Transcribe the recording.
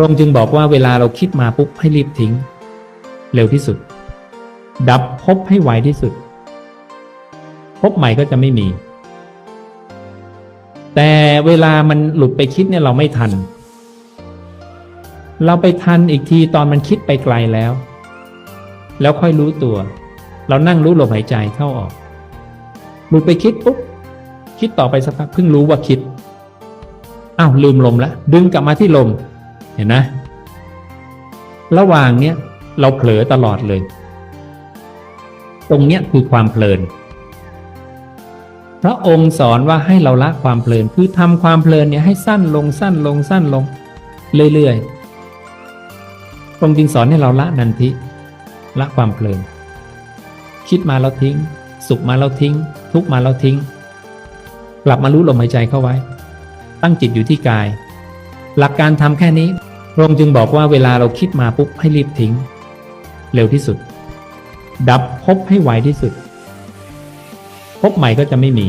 พระองค์จึงบอกว่าเวลาเราคิดมาปุ๊บให้รีบทิ้ง เร็วที่สุด ดับภพให้ไวที่สุดภพใหม่ก็จะไม่มี แต่เวลามันหลุดไปคิดเนี่ยเราไม่ทัน เราไปทันอีกทีตอนมันคิดไปไกลแล้ว แล้วค่อยรู้ตัว เรานั่งรู้ลมหายใจเข้าออก หลุดไปคิดปุ๊บคิดต่อไปสักพักเพิ่งรู้ว่าคิดอ้าวลืมลมแล้วดึงกลับมาที่ลม เห็นนะระหว่างเนี้ยเราเผลอตลอดเลย ตรงเนี้ยคือความเพลินพระองค์สอนว่าให้เราละความเพลินคือทำความเพลินเนี่ยให้สั้นลงสั้นลงสั้นลง เรื่อยๆพระองค์จึงสอนให้เราละนันทิละความเพลิน คิดมาแล้วทิ้ง สุขมาแล้วทิ้ง ทุกมาแล้วทิ้ง กลับมารู้ลมหายใจเข้าไว้ ตั้งจิตอยู่ที่กาย หลักการทำแค่นี้พระองค์จึงบอกว่าเวลาเราคิดมาปุ๊บให้รีบทิ้ง เร็วที่สุด ดับภพให้ไวที่สุดภพใหม่ก็จะไม่มี